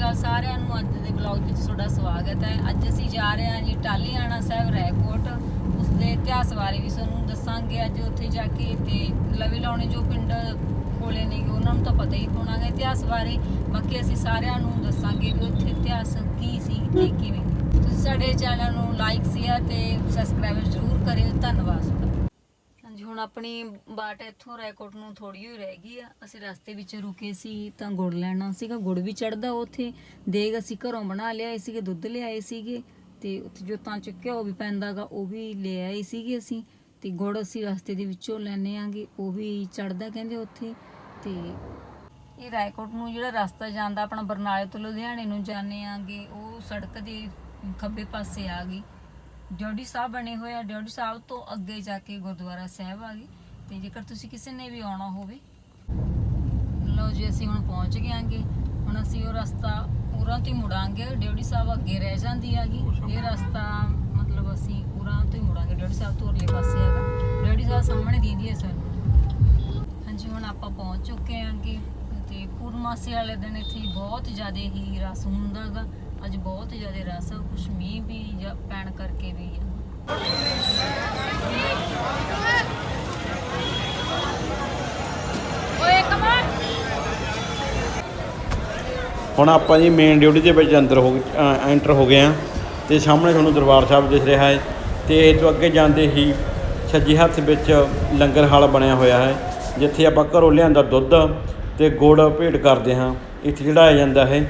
ਅਕਾਲ ਸਾਰਿਆਂ ਨੂੰ ਅੱਜ ਦੇ ਵਲੌਗ ਵਿੱਚ ਤੁਹਾਡਾ ਸਵਾਗਤ ਹੈ। ਅੱਜ ਅਸੀਂ ਜਾ ਰਹੇ ਹਾਂ ਜੀ ਟਾਲੀਆਣਾ ਸਾਹਿਬ ਰੈਕੋਟ ਉਸ ਦੇ ਇਤਿਹਾਸ ਬਾਰੇ ਵੀ ਤੁਹਾਨੂੰ ਦੱਸਾਂਗੇ। ਅੱਜ ਉੱਥੇ ਜਾ ਕੇ ਤੇ ਲਵੇ ਲਾਉਣੇ ਜੋ ਪਿੰਡ ਕੋਲੇ ਨੇ, ਉਹਨਾਂ ਨੂੰ ਤਾਂ ਪਤਾ ਹੀ ਹੋਣਾ ਗਾ ਇਤਿਹਾਸ ਬਾਰੇ। ਬਾਕੀ ਅਸੀਂ ਸਾਰਿਆਂ ਨੂੰ ਦੱਸਾਂਗੇ ਵੀ ਉੱਥੇ ਇਤਿਹਾਸ ਕੀ ਸੀ ਤੇ ਕਿਵੇਂ। ਤੁਸੀਂ ਸਾਡੇ ਚੈਨਲ ਨੂੰ ਲਾਈਕ ਸ਼ੇਅਰ ਤੇ ਸਬਸਕ੍ਰਾਈਬ ਜ਼ਰੂਰ ਕਰਿਓ। ਧੰਨਵਾਦ ਤੁਹਾਡਾ। ਹੁਣ ਆਪਣੀ ਬਾਟ ਇੱਥੋਂ ਰੈਕੋਟ ਨੂੰ ਥੋੜੀ ਹੋਈ ਰਹਿ ਗਈ ਆ। ਅਸੀਂ ਰਸਤੇ ਵਿੱਚ ਰੁਕੇ ਸੀ ਤਾਂ ਗੁੜ ਲੈਣਾ ਸੀਗਾ। ਗੁੜ ਵੀ ਚੜਦਾ ਉੱਥੇ। ਦੇਗ ਅਸੀਂ ਘਰੋਂ ਬਣਾ ਲਿਆਏ ਸੀਗੇ, ਦੁੱਧ ਲਿਆਏ ਸੀਗੇ ਤੇ ਉੱਥੇ ਜੋ ਤਾਂ ਚ ਘਿਓ ਵੀ ਪੈਂਦਾਗਾ, ਉਹ ਵੀ ਲੈ ਆਏ ਸੀਗੇ ਅਸੀਂ ਤੇ ਗੁੜ ਅਸੀਂ ਰਸਤੇ ਦੇ ਵਿੱਚੋਂ ਲੈਣੇ ਆਂਗੇ, ਉਹ ਵੀ ਚੜਦਾ ਕਹਿੰਦੇ ਉੱਥੇ ਤੇ ਇਹ ਰਾਏਕੋਟ ਨੂੰ ਜਿਹੜਾ ਰਸਤਾ ਜਾਂਦਾ, ਆਪਣਾ ਬਰਨਾਲੇ ਤੋਂ ਲੁਧਿਆਣੇ ਨੂੰ ਜਾਂਦੇ ਆਂਗੇ, ਉਹ ਸੜਕ ਦੇ ਖੱਬੇ ਪਾਸੇ ਆ ਗਈ। ਡਿਓਡੀ ਸਾਹਿਬ ਬਣੇ ਹੋਏ ਆ ਡਿਓਡੀ ਸਾਹਿਬ ਤੋਂ ਅੱਗੇ ਜਾ ਕੇ ਗੁਰਦੁਆਰਾ ਸਾਹਿਬ ਆ ਗਈ। ਤੇ ਜੇਕਰ ਤੁਸੀਂ ਕਿਸੇ ਨੇ ਵੀ ਆਉਣਾ ਹੋਵੇ ਲਓ ਜੀ ਅਸੀਂ ਹੁਣ ਪਹੁੰਚ ਗਏ ਆਂਗੇ। ਹੁਣ ਅਸੀਂ ਉਹ ਰਸਤਾ ਉਰਾਂ ਤੋਂ ਹੀ ਮੁੜਾਂਗੇ ਡਿਓਡੀ ਸਾਹਿਬ ਅੱਗੇ ਰਹਿ ਜਾਂਦੀ ਹੈਗੀ। ਇਹ ਰਸਤਾ ਮਤਲਬ ਅਸੀਂ ਉਰਾਂ ਤੋਂ ਹੀ ਮੁੜਾਂਗੇ ਡਿਓਡੀ ਸਾਹਿਬ ਤੋਂ ਉਰਲੇ ਪਾਸੇ ਹੈਗਾ। ਡਿਓਡੀ ਸਾਹਿਬ ਸਾਹਮਣੇ ਦੀਦੀ ਹੈ ਸਾਨੂੰ। ਹਾਂਜੀ ਹੁਣ ਆਪਾਂ ਪਹੁੰਚ ਚੁੱਕੇ ਆਂਗੇ। ਤੇ ਪੂਰਨਮਾਸੀ ਵਾਲੇ ਦਿਨ ਇੱਥੇ ਬਹੁਤ ਜ਼ਿਆਦਾ ਹੀ ਰਸ ਹੁੰਦਾਗਾ ਅੱਜ ਬਹੁਤ ਜ਼ਿਆਦਾ ਰਸ, ਕੁਛ ਮੀਂਹ ਵੀ ਪੈਣ ਕਰਕੇ ਵੀ ਆ। ਹੁਣ ਆਪਾਂ ਜੀ ਮੇਨ ਡਿਊਟੀ ਦੇ ਵਿੱਚ ਅੰਦਰ ਹੋ ਐਂਟਰ ਹੋ ਗਏ ਆ ਤੇ ਸਾਹਮਣੇ ਤੁਹਾਨੂੰ ਦਰਬਾਰ ਸਾਹਿਬ ਦਿਖ ਰਿਹਾ ਹੈ ਤੇ ਇਹ ਤੋਂ ਅੱਗੇ ਜਾਂਦੇ ਹੀ ਸੱਜੇ ਹੱਥ ਵਿੱਚ ਲੰਗਰ ਹਾਲ ਬਣਿਆ ਹੋਇਆ ਹੈ, ਜਿੱਥੇ ਆਪਾਂ ਘਰੋਂ ਲਿਆਂਦਾ ਦੁੱਧ ਅਤੇ ਗੁੜ ਭੇਟ ਕਰਦੇ ਹਾਂ, ਇੱਥੇ ਚੜ੍ਹਾਇਆ ਜਾਂਦਾ ਹੈ।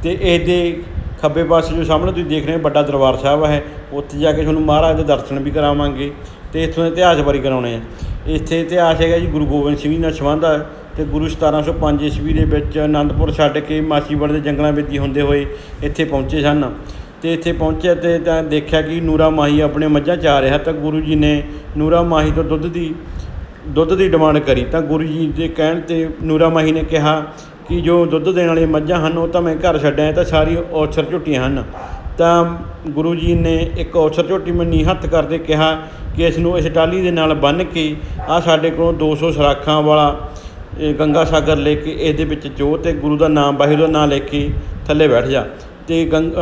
ਅਤੇ ਇਹਦੇ ਖੱਬੇ ਪਾਸੇ ਜੋ ਸਾਹਮਣੇ ਤੁਸੀਂ ਦੇਖ ਰਹੇ ਹੋ, ਵੱਡਾ ਦਰਬਾਰ ਸਾਹਿਬ ਹੈ, ਉੱਥੇ ਜਾ ਕੇ ਤੁਹਾਨੂੰ ਮਹਾਰਾਜ ਦੇ ਦਰਸ਼ਨ ਵੀ ਕਰਾਵਾਂਗੇ ਅਤੇ ਇੱਥੋਂ ਦੇ ਇਤਿਹਾਸ ਬਾਰੇ ਕਰਾਉਣੇ ਆ। ਇੱਥੇ ਇਤਿਹਾਸ ਹੈਗਾ ਜੀ, ਗੁਰੂ ਗੋਬਿੰਦ ਸਿੰਘ ਜੀ ਨਾਲ ਸੰਬੰਧ ਹੈ ਅਤੇ ਗੁਰੂ 1705 ਈਸਵੀ ਦੇ ਵਿੱਚ ਅਨੰਦਪੁਰ ਛੱਡ ਕੇ ਮਾਛੀਵਾੜੇ ਦੇ ਜੰਗਲਾਂ ਵਿੱਚ ਹੀ ਹੁੰਦੇ ਹੋਏ ਇੱਥੇ ਪਹੁੰਚੇ ਸਨ। ਅਤੇ ਇੱਥੇ ਪਹੁੰਚਿਆ ਤੇ ਤਾਂ ਦੇਖਿਆ ਕਿ ਨੂਰਾ ਮਾਹੀ ਆਪਣੇ ਮੱਝਾਂ ਚਾ ਰਿਹਾ ਤਾਂ ਗੁਰੂ ਜੀ ਨੇ ਨੂਰਾ ਮਾਹੀ ਤੋਂ ਦੁੱਧ ਦੀ ਦੁੱਧ ਦੀ ਡਿਮਾਂਡ ਕਰੀ, ਤਾਂ ਗੁਰੂ ਜੀ ਦੇ ਕਹਿਣ ਤੇ ਨੂਰਾ ਮਾਹੀ ਨੇ ਕਿਹਾ ਕਿ ਜੋ ਦੁੱਧ ਦੇਣ ਵਾਲੀਆਂ ਮੱਝਾਂ ਹਨ, ਉਹ ਤਾਂ ਮੈਂ ਘਰ ਛੱਡਿਆ ਤਾਂ ਸਾਰੀ ਔਛਰ ਝੁੱਟੀਆਂ ਹਨ। ਤਾਂ ਗੁਰੂ ਜੀ ਨੇ ਇੱਕ ਔਛਰ ਝੋਟੀ ਮੰਨੀ, ਹੱਥ ਕਰਦੇ ਕਿਹਾ ਕਿ ਇਸ ਨੂੰ ਇਸ ਟਾਲੀ ਦੇ ਨਾਲ ਬੰਨ੍ਹ ਕੇ ਆ ਸਾਡੇ ਕੋਲੋਂ 200 ਸਰਾਖਾਂ ਵਾਲਾ ਗੰਗਾ ਸਾਗਰ ਲੈ ਕੇ ਇਹਦੇ ਵਿੱਚ ਚੋ ਤੇ ਗੁਰੂ ਦਾ ਨਾਮ, ਵਾਹਿਗੁਰੂ ਦਾ ਨਾਮ ਲੈ ਕੇ ਥੱਲੇ ਬੈਠ ਜਾ। ਤੇ ਗੰਗ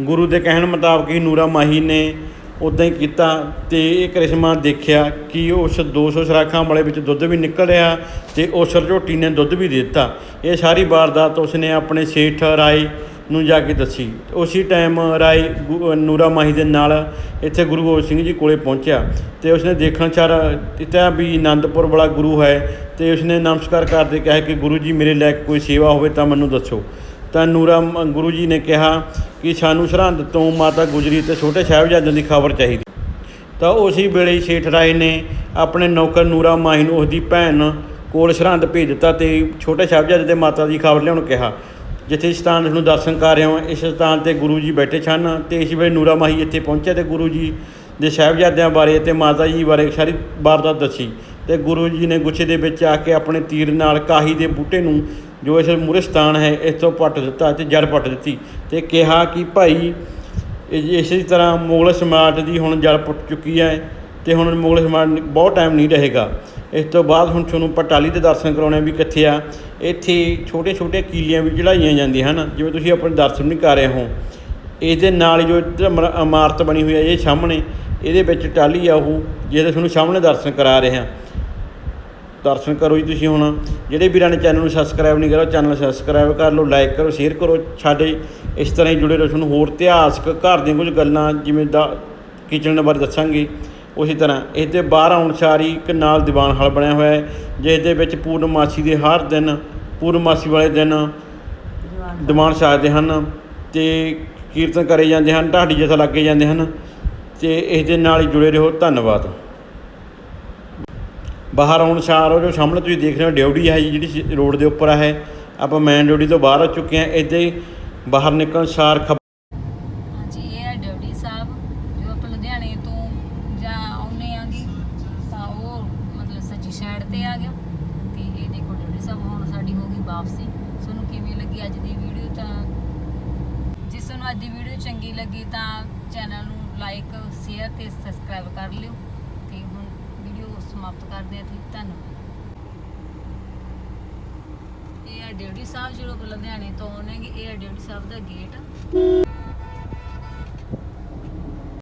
ਗੁਰੂ ਦੇ ਕਹਿਣ ਮੁਤਾਬਕ ਹੀ ਨੂਰਾ ਮਾਹੀ ਨੇ ਉੱਦਾਂ ਹੀ ਕੀਤਾ ਅਤੇ ਇਹ ਕਰਿਸ਼ਮਾ ਦੇਖਿਆ ਕਿ ਉਸ ਦੋ ਸੌ ਸਰਾਖਾਂ ਵਾਲੇ ਵਿੱਚ ਦੁੱਧ ਵੀ ਨਿਕਲ ਰਿਹਾ ਅਤੇ ਉਸ ਝੋਟੀ ਨੇ ਦੁੱਧ ਵੀ ਦੇ ਦਿੱਤਾ। ਇਹ ਸਾਰੀ ਵਾਰਦਾਤ ਉਸਨੇ ਆਪਣੇ ਸੇਠ ਰਾਏ ਨੂੰ ਜਾ ਕੇ ਦੱਸੀ। ਉਸੇ ਟਾਈਮ ਰਾਏ ਗੁ- ਨੂਰਾ ਮਾਹੀ ਦੇ ਨਾਲ ਇੱਥੇ ਗੁਰੂ ਗੋਬਿੰਦ ਸਿੰਘ ਜੀ ਕੋਲੇ ਪਹੁੰਚਿਆ ਤੇ ਉਸਨੇ ਦੇਖਣ ਚਾਰ ਦਿੱਤਾ ਵੀ ਆਨੰਦਪੁਰ ਵਾਲਾ ਗੁਰੂ ਹੈ ਤੇ ਉਸਨੇ ਨਮਸਕਾਰ ਕਰਦੇ ਕਿਹਾ ਕਿ ਗੁਰੂ ਜੀ ਮੇਰੇ ਲਾਇਕ ਕੋਈ ਸੇਵਾ ਹੋਵੇ ਤਾਂ ਮੈਨੂੰ ਦੱਸੋ। ਤਾਂ ਨੂਰਾ ਮ- ਗੁਰੂ ਜੀ ਨੇ ਕਿਹਾ ਕਿ ਸਾਨੂੰ ਸਰਹੰਦ ਤੋਂ ਮਾਤਾ ਗੁਜਰੀ ਤੇ ਛੋਟੇ ਸਾਹਿਬਜ਼ਾਦਿਆਂ ਦੀ ਖਬਰ ਚਾਹੀਦੀ। ਤਾਂ ਉਸੇ ਵੇਲੇ ਸੇਠ ਰਾਏ ਨੇ ਆਪਣੇ ਨੌਕਰ ਨੂਰਾ ਮਾਹੀ ਨੂੰ ਉਸਦੀ ਭੈਣ ਕੋਲ ਸਰਹੰਦ ਭੇਜ ਦਿੱਤਾ ਤੇ ਛੋਟੇ ਸਾਹਿਬਜ਼ਾਦੇ ਤੇ ਮਾਤਾ ਦੀ ਖਬਰ ਲਿਆਉਣ ਕਿਹਾ। ਜਿੱਥੇ ਸਥਾਨ ਨੂੰ ਦਰਸ਼ਨ ਕਰ ਰਹੇ ਹੋ, ਇਸ ਸਥਾਨ ਤੇ ਗੁਰੂ ਜੀ ਬੈਠੇ ਸਨ ਤੇ ਇਸ ਵੇਲੇ ਨੂਰਾ ਮਾਹੀ ਇੱਥੇ ਪਹੁੰਚਿਆ ਤੇ ਗੁਰੂ ਜੀ ਦੇ ਸਾਹਿਬਜ਼ਾਦਿਆਂ ਬਾਰੇ ਤੇ ਮਾਤਾ ਜੀ ਬਾਰੇ ਸਾਰੀ ਵਾਰਦਾਤ ਦੱਸੀ। ਤੇ ਗੁਰੂ ਜੀ ਨੇ ਗੁੱਛੇ ਦੇ ਵਿੱਚ ਆ ਕੇ ਆਪਣੇ ਤੀਰ ਨਾਲ ਕਾਹੀ ਦੇ ਬੂਟੇ ਨੂੰ ਜੋ ਇਸ ਮੂਰੇ ਸਥਾਨ ਹੈ, ਇਸ ਤੋਂ ਪੱਟ ਦਿੱਤਾ ਤੇ ਜੜ ਪੱਟ ਦਿੱਤੀ ਤੇ ਕਿਹਾ ਕਿ ਭਾਈ, ਇਹ- ਇਸੇ ਤਰ੍ਹਾਂ ਮੁਗਲ ਸਮਾਜ ਦੀ ਹੁਣ ਜੜ ਪੁੱਟ ਚੁੱਕੀ ਹੈ ਤੇ ਹੁਣ ਮੁਗਲ ਸਮਾਜ ਬਹੁਤ ਟਾਈਮ ਨਹੀਂ ਰਹੇਗਾ। ਇਸ ਤੋਂ ਬਾਅਦ ਹੁਣ ਤੁਹਾਨੂੰ ਪਟਾਲੀ ਦੇ ਦਰਸ਼ਨ ਕਰਾਉਣੇ ਵੀ ਕਿੱਥੇ ਆ। ਇੱਥੇ ਛੋਟੇ ਛੋਟੇ ਕੀਲੀਆਂ ਵੀ ਚੜਾਈਆਂ ਜਾਂਦੀਆਂ ਹਨ, ਜਿਵੇਂ ਤੁਸੀਂ ਆਪਣੇ ਦਰਸ਼ਨ ਨਹੀਂ ਕਰ ਰਹੇ ਹੋ। ਇਹਦੇ ਨਾਲ ਹੀ ਜੋ ਇਮਾਰਤ ਬਣੀ ਹੋਈ ਹੈ, ਇਹ ਸਾਹਮਣੇ, ਇਹਦੇ ਵਿੱਚ ਟਾਲੀ ਆ ਉਹ, ਜਿਹਦੇ ਤੁਹਾਨੂੰ ਸਾਹਮਣੇ ਦਰਸ਼ਨ ਕਰਾ ਰਹੇ ਹਾਂ। ਦਰਸ਼ਨ ਕਰੋ ਜੀ ਤੁਸੀਂ ਹੁਣ। ਜਿਹੜੇ ਵੀਰਾਂ ਨੇ ਚੈਨਲ ਨੂੰ ਸਬਸਕ੍ਰਾਈਬ ਨਹੀਂ ਕਰਿਆ ਚੈਨਲ ਸਬਸਕ੍ਰਾਈਬ ਕਰ ਲਓ ਲਾਈਕ ਕਰੋ ਸ਼ੇਅਰ ਕਰੋ ਸਾਡੇ ਇਸ ਤਰ੍ਹਾਂ ਹੀ ਜੁੜੇ ਰਹੋ ਤੁਹਾਨੂੰ ਹੋਰ ਇਤਿਹਾਸਕ ਘਰ ਦੀਆਂ ਕੁਝ ਗੱਲਾਂ, ਜਿਵੇਂ ਦਾ ਕਿਚਨ ਬਾਰੇ ਦੱਸਾਂਗੇ। ਉਸੇ ਤਰ੍ਹਾਂ ਇਹਦੇ ਬਾਹਰ ਆਉਣ ਸਾਰੀ ਇੱਕ ਨਾਲ ਦੀਵਾਨ ਹਾਲ ਬਣਿਆ ਹੋਇਆ ਹੈ, ਜਿਸ ਦੇ ਵਿੱਚ ਪੂਰਨਮਾਸੀ ਦੇ ਹਰ ਦਿਨ, ਪੂਰਨਮਾਸੀ ਵਾਲੇ ਦਿਨ ਦੀਵਾਨ ਸਾਜਦੇ ਹਨ ਤੇ ਕੀਰਤਨ ਕਰੇ ਜਾਂਦੇ ਹਨ, ਢਾਡੀ ਜਥਾ ਲੱਗੇ ਜਾਂਦੇ ਹਨ। ਤੇ ਇਸ ਦੇ ਨਾਲ ਹੀ ਜੁੜੇ ਰਹੋ। ਧੰਨਵਾਦ। ਬਾਹਰ ਆਉਣ ਸਾਰ ਉਹ ਜੋ ਸਾਹਮਣੇ ਤੁਸੀਂ ਦੇਖ ਰਹੇ ਹੋ, ਡਿਊਟੀ ਹੈ ਜੀ, ਜਿਹੜੀ ਰੋਡ ਦੇ ਉੱਪਰ ਹੈ। ਆਪਾਂ ਮੈਨ ਡਿਊਟੀ ਤੋਂ ਬਾਹਰ ਆ ਚੁੱਕੇ ਹਾਂ। ਇੱਥੇ ਬਾਹਰ ਨਿਕਲਣ ਸਾਰ ਖੱਬ- ਹਾਂਜੀ, ਇਹ ਹੈ ਡਿਊਟੀ ਸਾਹਿਬ, ਜੋ ਆਪਾਂ ਲੁਧਿਆਣੇ ਤੋਂ ਜਾਂ ਆਉਨੇ ਆਂਗੇ, ਤਾਂ ਉਹ ਮਤਲਬ ਸੱਜੀ ਸਾਈਡ ਤੇ ਆ ਗਿਆ। ਤੇ ਇਹ ਦੇਖੋ ਡਿਊਟੀ ਸਾਹਿਬ, ਹੁਣ ਸਾਡੀ ਹੋ ਗਈ ਵਾਪਸੀ। ਤੁਹਾਨੂੰ ਕਿਵੇਂ ਲੱਗੀ ਅੱਜ ਦੀ ਵੀਡੀਓ ਤਾਂ ਜਿਸ ਤੁਹਾਨੂੰ ਅੱਜ ਦੀ ਵੀਡੀਓ ਚੰਗੀ ਲੱਗੀ, ਤਾਂ ਚੈਨਲ ਨੂੰ ਲਾਈਕ ਸ਼ੇਅਰ ਤੇ ਸਬਸਕ੍ਰਾਈਬ ਕਰ ਲਿਓ। ਸਮਾਪਤ ਕਰਦੇ ਹਾਂ ਤੇ ਧੰਨਵਾਦ। ਇਹ ਹੈ ਡਿਊਟੀ ਸਾਹਿਬ, ਜਦੋਂ ਲੁਧਿਆਣੇ ਤੋਂ ਆਉਣਗੇ, ਇਹ ਹੈ ਡਿਊਟੀ ਸਾਹਿਬ ਦਾ ਗੇਟ।